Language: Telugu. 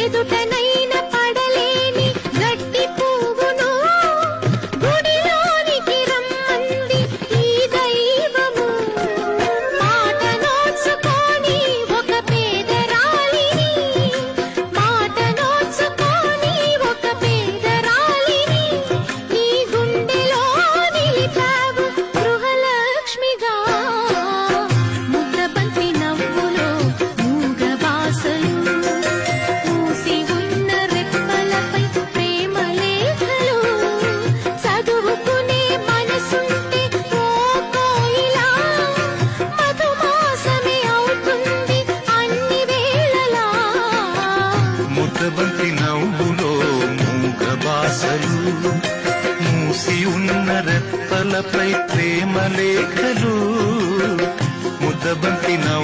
ఎదుట ముద్దబంతి నవ్వులో మూగ బాసలు మూసి ఉన్న రెప్పలపై ప్రేమ లేఖలు. ముద్దబంతి నవ్వు